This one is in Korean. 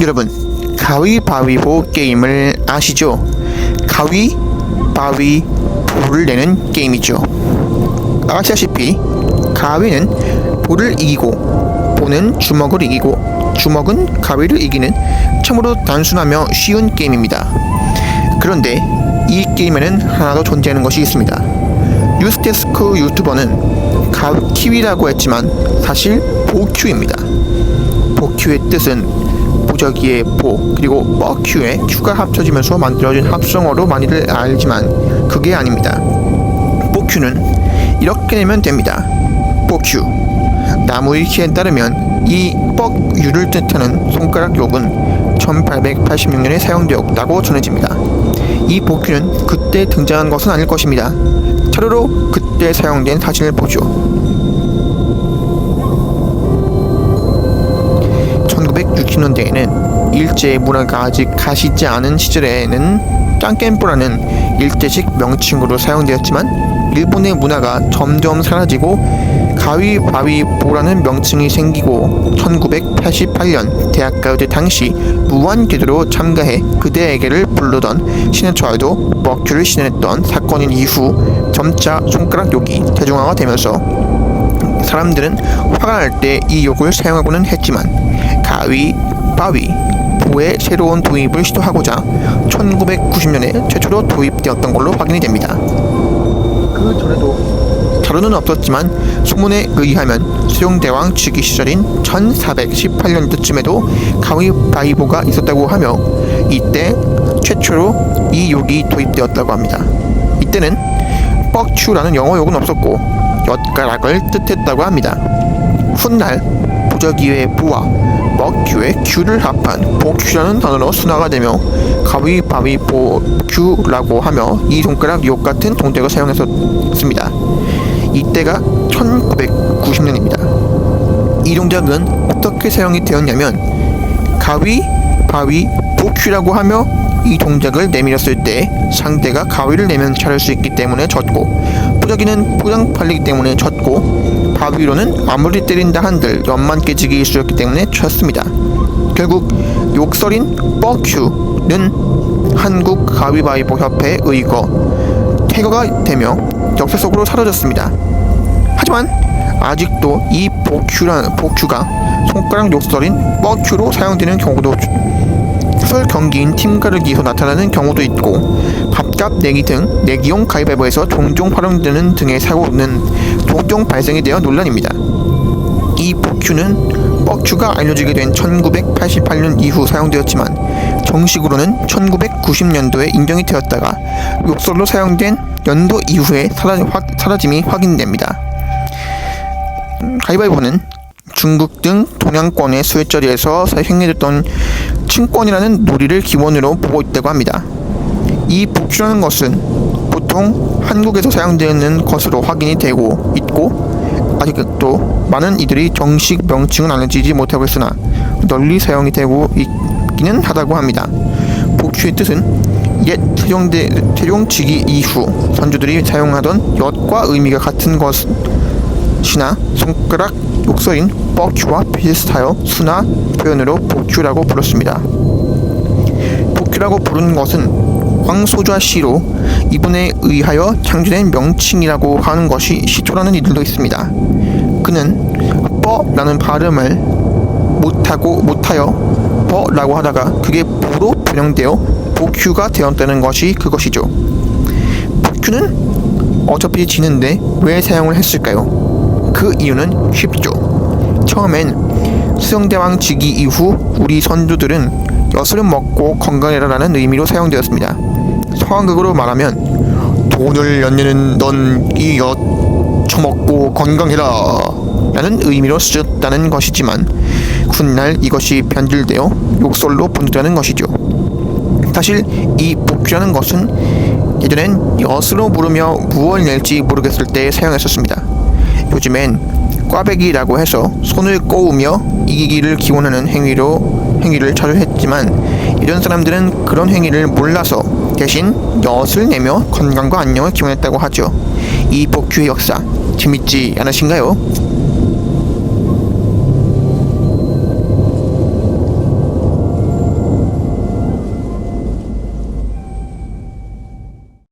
여러분 가위바위보 게임을 아시죠? 가위바위보를 내는 게임이죠. 아시다시피 가위는 볼을 이기고 보는 주먹을 이기고 주먹은 가위를 이기는 참으로 단순하며 쉬운 게임입니다. 그런데 이 게임에는 하나 더 존재하는 것이 있습니다. 뉴스데스크 유튜버는 가 키위라고 했지만 사실 보큐입니다. 보큐의 뜻은 보자기의 보 그리고 뻐큐의 큐가 합쳐지면서 만들어진 합성어로 많이들 알지만 그게 아닙니다. 뽀큐는 이렇게 내면 됩니다. 뽀큐 나무위키에 따르면 이 뻑유를 뜻하는 손가락 욕은 1886년에 사용되었다고 전해집니다. 이 복규는 그때 등장한 것은 아닐 것입니다. 차례로 그때 사용된 사진을 보죠. 1960년대에는 일제 문화가 아직 가시지 않은 시절에는 짱겜뿌라는 일제식 명칭으로 사용되었지만 일본의 문화가 점점 사라지고 가위바위보라는 명칭이 생기고 1988년 대학가요제 당시 무한궤도로 참가해 그대에게를 부르던 신해철도 먹큐를 신현했던 사건인 이후 점차 손가락 욕이 대중화가 되면서 사람들은 화가 날 때 이 욕을 사용하고는 했지만 가위, 바위, 보의 새로운 도입을 시도하고자 1990년에 최초로 도입되었던 걸로 확인이 됩니다. 그 전에도 자료는 없었지만 소문에 의하면 수용대왕 즉위 시절인 1418년도쯤에도 가위바위보가 있었다고 하며 이때 최초로 이 욕이 도입되었다고 합니다. 이때는 뻑추라는 영어 욕은 없었고 엿가락을 뜻했다고 합니다. 훗날 부적이의 부와 먹큐의 큐를 합한 복큐라는 단어로 순화가 되며 가위바위보큐라고 하며 이 손가락 욕 같은 동작을 사용했었습니다. 이때가 1990년입니다. 이 동작은 어떻게 사용이 되었냐면 가위 바위 보큐라고 하며 이 동작을 내밀었을 때 상대가 가위를 내면 차를 수 있기 때문에 졌고 부적이는 포장 팔리기 때문에 졌고 바위로는 아무리 때린다 한들 연만 깨지기 일수였기 때문에 졌습니다. 결국 욕설인 뻐큐는 한국 가위바위보 협회 의거 태거가 되며 역사 속으로 사라졌습니다. 하지만 아직도 이 복큐라, 복큐가 손가락 욕설인 뻐큐로 사용되는 경우도 소설 경기인 팀 가르기에서 나타나는 경우도 있고 밥값 내기 등 내기용 가위바위보에서 종종 활용되는 등의 사고는 종종 발생이 되어 논란입니다. 이 복큐는 뻑큐가 알려지게 된 1988년 이후 사용되었지만 정식으로는 1990년도에 인정이 되었다가 욕설로 사용된 연도 이후에 사라, 확, 사라짐이 확인됩니다. 음, 가위바위보는 중국 등 동양권의 수혜자리에서 행해졌던 친권이라는 놀이를 기본으로 보고 있다고 합니다. 이 복주라는 것은 보통 한국에서 사용되는 것으로 확인이 되고 있고 아직도 많은 이들이 정식 명칭은 알려지지 못하고 있으나 널리 사용이 되고 있기는 하다고 합니다. 복주의 뜻은 옛 세종대 세종치기 이후 선조들이 사용하던 엿과 의미가 같은 것 이나 손가락 욕설인 뻑큐와 비슷하여 순화 표현으로 복큐라고 불렀습니다. 복큐라고 부른 것은 황소좌 씨로 이분에 의하여 창조된 명칭이라고 하는 것이 시초라는 이들도 있습니다. 그는 뻐라는 발음을 못하고 못하여 버라고 하다가 그게 보로 변형되어 복큐가 되었다는 것이 그것이죠. 복큐는 어차피 지는데 왜 사용을 했을까요? 그 이유는 쉽죠. 처음엔 수영대왕 즉위 이후 우리 선조들은 엿을 먹고 건강해라라는 의미로 사용되었습니다. 성황극으로 말하면 돈을 연내는 넌 이 엿 처먹고 건강해라 라는 의미로 쓰였다는 것이지만 훗날 이것이 변질되어 욕설로 분류되는 것이죠. 사실 이 복귀라는 것은 예전엔 엿으로 부르며 무엇을 낼지 모르겠을 때 사용했었습니다. 요즘엔 꽈배기라고 해서 손을 꼬우며 이기기를 기원하는 행위로 행위를 자주 했지만 예전 사람들은 그런 행위를 몰라서 대신 엿을 내며 건강과 안녕을 기원했다고 하죠. 이 복귀의 역사 재밌지 않으신가요?